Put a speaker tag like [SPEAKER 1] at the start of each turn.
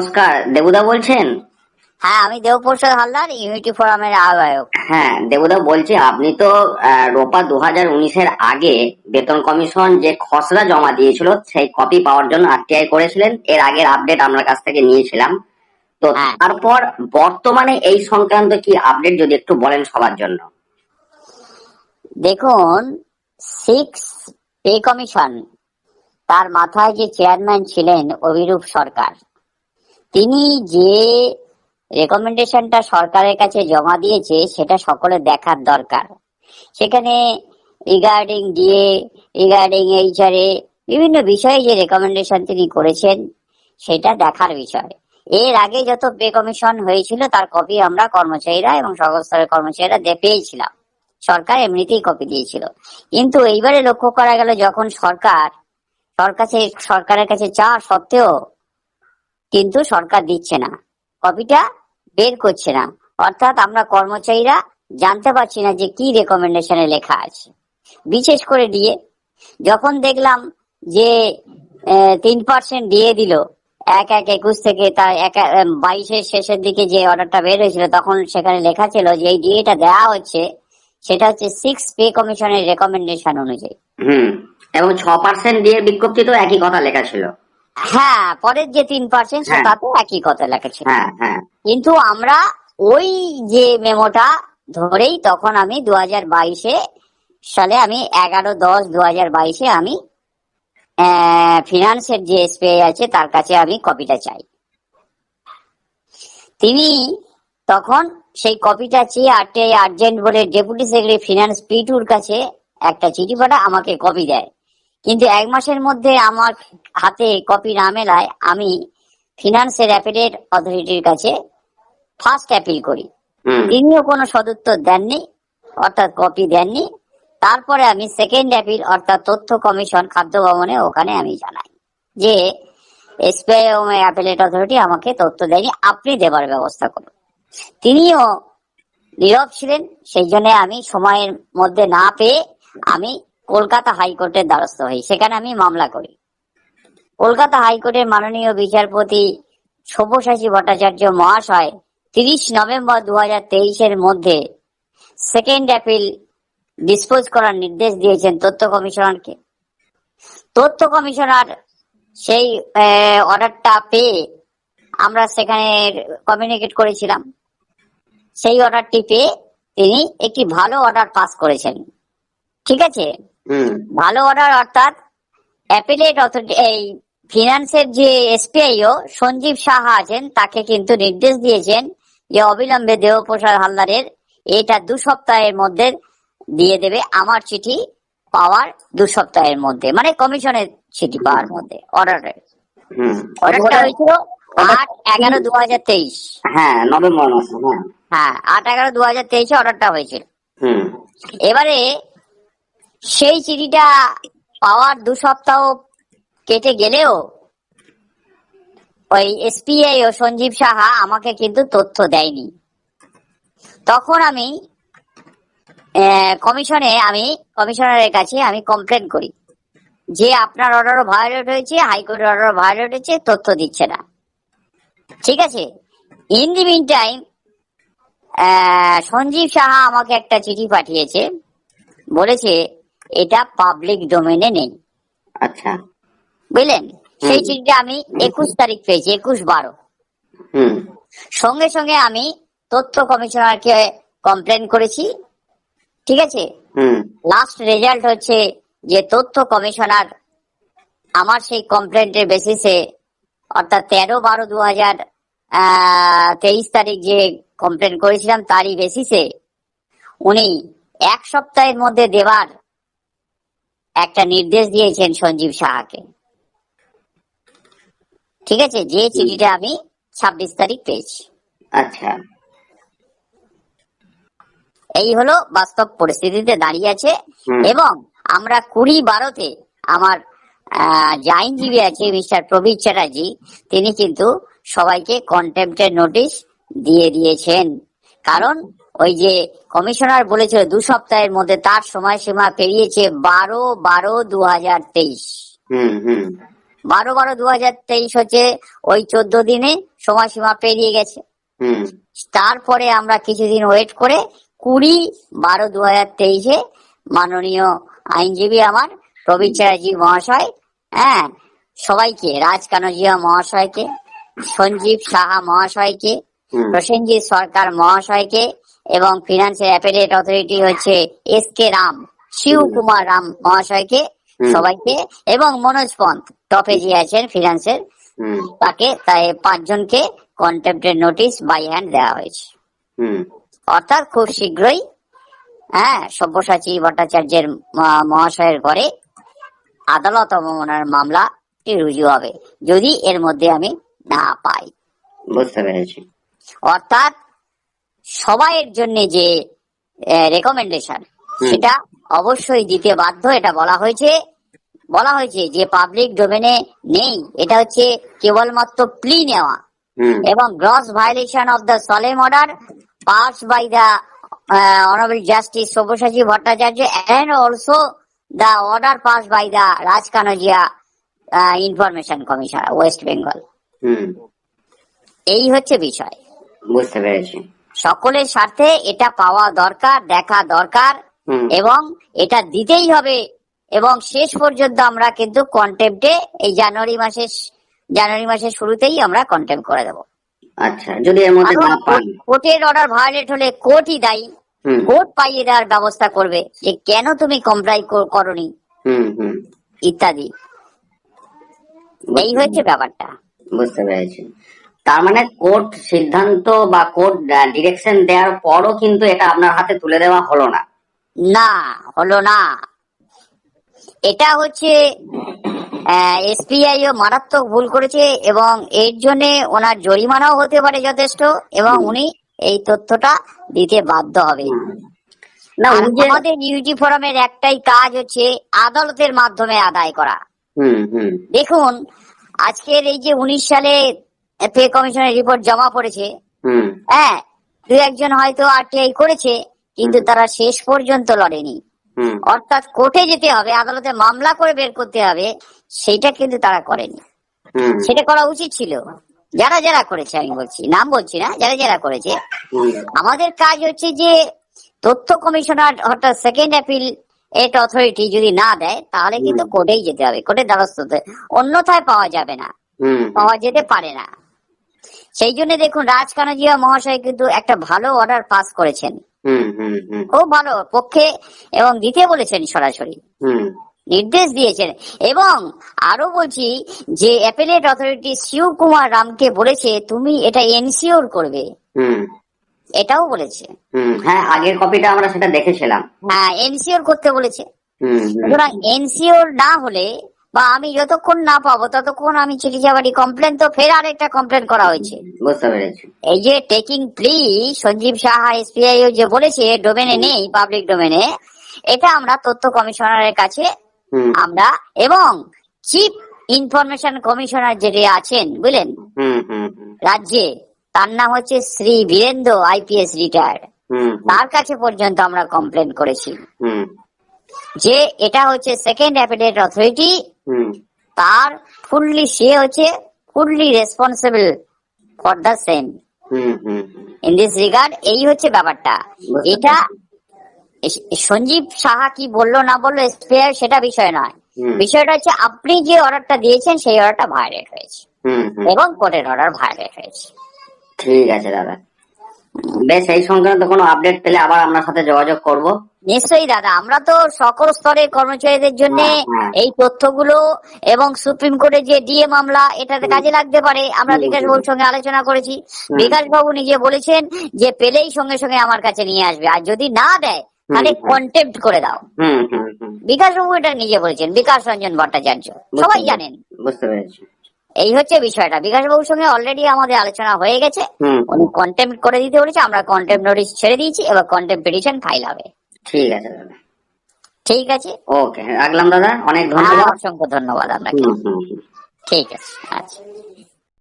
[SPEAKER 1] নমস্কার দেবুদা বলছেন?
[SPEAKER 2] হ্যাঁ আমি দেবপ্রসাদ হালদার ইউনিটি ফোরামের আহ্বায়ক।
[SPEAKER 1] হ্যাঁ দেবুদা বলছি আপনি তো রোপা দু হাজার উনিশের আগে বেতন কমিশন যে খসড়া জমা দিয়েছিল সেই কপি পাওয়ার জন্য আরটিআই করেছিলেন। এর আগের আপডেট আপনার কাছ থেকে নিয়েছিলাম। তো
[SPEAKER 2] হ্যাঁ।
[SPEAKER 1] তারপর বর্তমানে এই সংক্রান্ত কি আপডেট যদি একটু বলেন সবার জন্য?
[SPEAKER 2] দেখুন সিক্স পে কমিশন তার মাথায় যে চেয়ারম্যান ছিলেন অভিরূপ সরকার তিনি যে রেকমেন্ডেশনটা সরকারের কাছে জমা দিয়েছে, সেটা সকলে দেখার দরকার। সেখানে রিগার্ডিং ডিএ রিগার্ডিং এইচআরএ বিভিন্ন বিষয়ে যে রেকমেন্ডেশন তিনি করেছেন, সেটা দেখার বিষয়। এর আগে যত পে কমিশন হয়েছিল, তার কপি আমরা কর্মচারীরা এবং সকল স্তরের কর্মচারীরা পেয়েছিলাম। সরকার এমনিতেই কপি দিয়েছিল। কিন্তু এইবারে লক্ষ্য করা গেল, যখন সরকার সরকার সরকারের কাছে চা সত্ত্বেও কিন্তু সরকার দিচ্ছে না। কপিটা বের করছে না। অর্থাৎ আমরা কর্মচারীরা জানতে পারছি না যে কি রেকমেন্ডেশনে লেখা আছে। বিশেষ করে দিয়ে যখন দেখলাম যে তিন পার্সেন্ট দিয়ে দিল, এক এক একুশ থেকে তার এক বাইশের শেষের দিকে যে অর্ডারটা বের হয়েছিল, তখন সেখানে লেখা ছিল যে এই ডিএটা দেওয়া হচ্ছে, সেটা হচ্ছে সিক্স পে কমিশনের রেকমেন্ডেশন অনুযায়ী।
[SPEAKER 1] হুম, এবং ছ পার্সেন্ট দিয়ে বিজ্ঞপ্তিতেও একই কথা লেখা ছিল।
[SPEAKER 2] হ্যাঁ পরের যে তিন পার্সেন্ট
[SPEAKER 1] হ্যাঁ।
[SPEAKER 2] তাতেও একই কথা লেখা ছিল
[SPEAKER 1] হ্যাঁ হ্যাঁ।
[SPEAKER 2] কিন্তু আমরা ওই যে মেমোটা ধরেই তখন আমি দু হাজার বাইশে সালে আমি এগারো দশ দু হাজার বাইশে আমি ফিনান্সের যে এসপিআই আছে তার কাছে আমি কপিটা চাই। তিনি তখন সেই কপিটা চেয়ে আরটিআই আর্জেন্ট বলে ডেপুটি সেক্রেটারি ফিনান্স পিটুর কাছে একটা চিঠি পাঠা আমাকে কপি দেয়। কিন্তু এক মাসের মধ্যে আমার হাতে কপি না মেলায় আমি ফিনান্সের অ্যাপিডেট অথরিটির কাছে ফার্স্ট অ্যাপিল করি। তিনিও কোনো সদুত্তর দেননি অর্থাৎ কপি দেননি। তারপরে আমি সেকেন্ড অ্যাপিল অর্থাৎ তথ্য কমিশন খাদ্য ভবনে ওখানে আমি জানাই যে এসবিআই এবং অ্যাপিলেট অথরিটি আমাকে তথ্য দেয়নি আপনি দেবার ব্যবস্থা করুন। তিনিও নীরব ছিলেন সেই জন্য আমি সময়ের মধ্যে না পেয়ে আমি কলকাতা হাইকোর্টের দ্বারস্থ হই, সেখানে আমি মামলা করি। কলকাতা হাইকোর্টের মাননীয় বিচারপতি সব্যসাচী ভট্টাচার্য মহাশয় তিরিশ নভেম্বর দু হাজার তেইশের মধ্যে সেকেন্ড অ্যাপিল ডিসপোজ করার নির্দেশ দিয়েছেন তথ্য কমিশনারকে। তথ্য কমিশনার সেই অর্ডারটা পেয়ে আমরা সেখানে কমিউনিকেট করেছিলাম। সেই অর্ডারটি পেয়ে তিনি একটি ভালো অর্ডার পাস করেছেন। ঠিক আছে? ভালো অর্ডার অর্থাৎ অ্যাপিলেট অথরিটি এই ফিনান্সের যে এসপিআইও সঞ্জীব সাহা আছেন তাকে কিন্তু নির্দেশ দিয়েছেন যে অবিলম্বে দেবপ্রসাদ হালদারের এটা দু সপ্তাহের মধ্যে দিয়ে দেবে আমার চিঠি পাওয়ার দু সপ্তাহের মধ্যে মানে কমিশনের চিঠি পাওয়ার মধ্যে অর্ডারের অর্ডারটা হয়েছিল আট এগারো দু হাজার তেইশ।
[SPEAKER 1] হ্যাঁ নভেম্বর হ্যাঁ।
[SPEAKER 2] হ্যাঁ আট এগারো দু হাজার তেইশে অর্ডারটা হয়েছিল।
[SPEAKER 1] হুম।
[SPEAKER 2] এবারে সেই চিঠিটা পাওয়ার দু সপ্তাহ কেটে গেলেও ওই এসপিআই ও সঞ্জীব সাহা আমাকে কিন্তু তথ্য দেয়নি। তখন আমি কমিশনে আমি, কমিশনারের কাছে আমি কমপ্লেন করি যে আপনার অর্ডারও ভায়োলেট হয়েছে হাইকোর্টের অর্ডারও ভায়োলেট হয়েছে, তথ্য দিচ্ছে না। ঠিক আছে? In the mean time Sanjib Saha আমাকে একটা চিঠি পাঠিয়েছে, বলেছে এটা পাবলিক ডোমেনে নেই।
[SPEAKER 1] আচ্ছা।
[SPEAKER 2] বুঝলেন? সেই চিঠিটা আমি একুশ তারিখ পেয়েছি একুশ বারো।
[SPEAKER 1] হুম।
[SPEAKER 2] সঙ্গে সঙ্গে আমি তথ্য কমিশনারকে কমপ্লেন করেছি ঠিক আছে?
[SPEAKER 1] হুম।
[SPEAKER 2] লাস্ট রেজাল্ট হচ্ছে যে তথ্য কমিশনার আমার সেই কমপ্লেন্টের বেসিসে অর্থাৎ তেরো বারো দু হাজার তেইশ তারিখ যে কমপ্লেন করেছিলাম তারই বেসিসে উনি এক সপ্তাহের মধ্যে দেওয়ার একটা নির্দেশ দিয়েছেন সঞ্জীব সাহাকে। ঠিক আছে? যে চিঠিটা আমি ছাব্বিশ তারিখ পেয়েছি।
[SPEAKER 1] আচ্ছা।
[SPEAKER 2] এই হলো বাস্তব পরিস্থিতিতে দাঁড়িয়ে আছে এবং আমরা কুড়ি বারোতে আমার আহ, যে আইনজীবী আছে মিস্টার প্রবীর চ্যাটার্জি তিনি কিন্তু সবাইকে কন্টেম্পটের নোটিশ দিয়ে দিয়েছেন। কারণ ওই যে কমিশনার বলেছিল দু সপ্তাহের মধ্যে তার সময়সীমা পেরিয়েছে বারো বারো দু হাজার তেইশ বারো বারো দু হাজার তেইশ হচ্ছে ওই চোদ্দ দিনে সময়সীমা পেরিয়ে গেছে। তারপরে আমরা কিছুদিন ওয়েট করে কুড়ি বারো দু হাজার তেইশে মাননীয় আইনজীবী আমার প্রবীর চ্যাটার্জি মহাশয় হ্যাঁ সবাইকে রাজ কানজিয়া মহাশয়কে সঞ্জীব সাহা মহাশয়কে প্রসেনজিৎ সরকার মহাশয়কে এবং ফিনান্সিয়াল অ্যাপেলেট অথরিটি হচ্ছে এস কে রাম শিব কুমার রাম মহাশয়কে সবাইকে এবং মনোজ পন্থ টপে যে আছেন ফিনান্সের তাকে তাই পাঁচজনকে কন্টেম্পটের নোটিশ বাই হ্যান্ড দেওয়া হয়েছে। অর্থাৎ খুব শীঘ্রই হ্যাঁ সব্যসাচী ভট্টাচার্যের মহাশয়ের ঘরে আদালত অবমাননার মামলাটি রুজু হবে। যদি এর মধ্যে আমি না পাই।
[SPEAKER 1] বুঝতে পেরেছি।
[SPEAKER 2] অর্থাৎ সবাইয়ের জন্য যে রেকমেন্ডেশন সেটা অবশ্যই দিতে বাধ্য এটা বলা হয়েছে। বলা হয়েছে যে পাবলিক ডোমেনে নেই। এটা হচ্ছে কেবলমাত্র প্লি নেওয়া। এবং gross violation of the solemn order pass by the honourable justice Sabyasachi Bhattacharya and also the order pass by the Raj Kanojia information commission West Bengal এই হচ্ছে বিষয়।
[SPEAKER 1] বুঝতে পেরেছি।
[SPEAKER 2] সকলের স্বার্থে এটা পাওয়া দরকার দেখা দরকার এবং এটা দিতেই হবে এবং শেষ পর্যন্ত আমরা কিন্তু কন্টেম্পটে এই জানুয়ারি মাসের জানুয়ারি মাসের শুরুতেই আমরা কন্টেম্প করে দেবো।
[SPEAKER 1] আচ্ছা যদি এর মধ্যে
[SPEAKER 2] কোর্টের অর্ডার ভায়োলেট হলে কোর্টই দায়ী। কোর্ট পাইয়ে দেওয়ার ব্যবস্থা করবে যে কেন তুমি কমপ্লাই করনি ইত্যাদি। এই হচ্ছে ব্যাপারটা।
[SPEAKER 1] বুঝতে পেরেছি। তার মানে কোর্ট সিদ্ধান্ত বা কোর্ট ডিরেকশন দেওয়ার পরও কিন্তু এটা আপনার হাতে তুলে দেওয়া হলো না।
[SPEAKER 2] না হলো না। এটা হচ্ছে এসপিআই ও মারাত্মক ভুল করেছে এবং এর জন্য ওনার জরিমানাও হতে পারে যথেষ্ট এবং উনি এই তথ্যটা দিতে বাধ্য হবে
[SPEAKER 1] না
[SPEAKER 2] আমাদের ইউটি ফোরামের একটাই কাজ হচ্ছে আদালতের মাধ্যমে আদায় করা। দেখুন আজকের এই যে উনিশ সালে পে কমিশনের রিপোর্ট জমা পড়েছে। হ্যাঁ দু একজন হয়তো আরটিআই করেছে কিন্তু তারা শেষ পর্যন্ত লড়েনি। অর্থাৎ কোর্টে যেতে হবে আদালতে মামলা করে বের করতে হবে সেটা কিন্তু তারা করেনি। সেটা করা উচিত ছিল। যারা যারা করেছে আমি বলছি নাম বলছি না যারা যারা করেছে। আমাদের কাজ হচ্ছে যে তথ্য কমিশনার অর্থাৎ সেকেন্ড অ্যাপিল এট অথরিটি যদি না দেয় তাহলে কিন্তু কোর্টেই যেতে হবে কোর্টের দ্বারস্থ অন্যথায় পাওয়া যাবে না। পাওয়া যেতে পারে না। সেই জন্য দেখুন রাজ কানাজিয়া মহাশয় কিন্তু একটা ভালো অর্ডার পাস করেছেন। খুব ভালো পক্ষে এবং দিতে বলেছেন সরাসরি।
[SPEAKER 1] হুম।
[SPEAKER 2] নির্দেশ দিয়েছেন। এবং আরও বলছি যে অ্যাপেলেট অথরিটি শিব কুমার রামকে বলেছে তুমি এটা এনসিওর করবে। এটাও বলেছে।
[SPEAKER 1] হুম হ্যাঁ আগের কপিটা আমরা সেটা দেখেছিলাম।
[SPEAKER 2] হ্যাঁ এনসিওর করতে বলেছে। সুতরাং এনসিওর না হলে বা আমি যতক্ষণ না পাবো ততক্ষণ আমি চিঠি যাবারি কমপ্লেন তো ফের আর একটা কমপ্লেন করা হয়েছে।
[SPEAKER 1] বুঝতে পেরেছি।
[SPEAKER 2] এই যে taking plea Sanjib Saha SPI যে বলেছে ডোমেনে নেই পাবলিক ডোমেনে এটা আমরা তথ্য কমিশনারের কাছে আমরা এবং চিফ ইনফরমেশন কমিশনার যেটি আছেন বুঝলেন? রাজ্যে তার নাম হচ্ছে Shri Birendra IPS retired
[SPEAKER 1] hmm
[SPEAKER 2] তার কাছে পর্যন্ত আমরা কমপ্লেন করেছি।
[SPEAKER 1] হুম।
[SPEAKER 2] যে এটা হচ্ছে সেকেন্ড অ্যাপিডেট অথরিটি তার ফুললি সে হচ্ছে fully responsible for the same
[SPEAKER 1] hmm hmm
[SPEAKER 2] in this regard এই হচ্ছে ব্যাপারটা। এটা সঞ্জীব সাহা কি বলল না বলল এসপিআই সেটা বিষয় নয়। বিষয়টা হচ্ছে আপনি যে অর্ডারটা দিয়েছেন সেই অর্ডারটা ভায়োলেট হয়েছে। এবং কোর্টের অর্ডার ভায়োলেট হয়েছে।
[SPEAKER 1] ঠিক আছে দাদা। বেশ এই সংক্রান্ত কোনো আপডেট পেলে আবার আপনার সাথে যোগাযোগ করব।
[SPEAKER 2] নিশ্চয়ই দাদা আমরা তো সকল স্তরের কর্মচারীদের জন্য
[SPEAKER 1] হ্যাঁ, হ্যাঁ।
[SPEAKER 2] এই তথ্যগুলো এবং সুপ্রিম কোর্টের যে ডিএ মামলা এটাতে কাজে লাগতে পারে। আমরা বিকাশ বাবুর সঙ্গে আলোচনা করেছি। বিকাশ বাবু নিজে বলেছেন যে পেলেই সঙ্গে সঙ্গে আমার কাছে নিয়ে আসবে। আর যদি না দেয় তাহলে
[SPEAKER 1] হুম।
[SPEAKER 2] কন্টেম্প্ট করে দাও। বিকাশ বাবু এটা নিজে বলেছেন। বিকাশ রঞ্জন ভট্টাচার্য। সবাই জানেন।
[SPEAKER 1] বুঝতে পেরেছি।
[SPEAKER 2] এই হচ্ছে বিষয়টা। বিকাশ বাবুর সঙ্গে অলরেডি আমাদের আলোচনা হয়ে গেছে। উনি কন্টেম্প করে দিতে বলেছে আমরা কন্টেম্প নোটিশ ছেড়ে দিয়েছি এবার কন্টেম্প পিটিশন ফাইল হবে।
[SPEAKER 1] ঠিক আছে দাদা।
[SPEAKER 2] ঠিক আছে?
[SPEAKER 1] ওকে রাখলাম দাদা। অনেক ধন্যবাদ।
[SPEAKER 2] অসংখ্য ধন্যবাদ আপনাকে। ঠিক আছে আচ্ছা।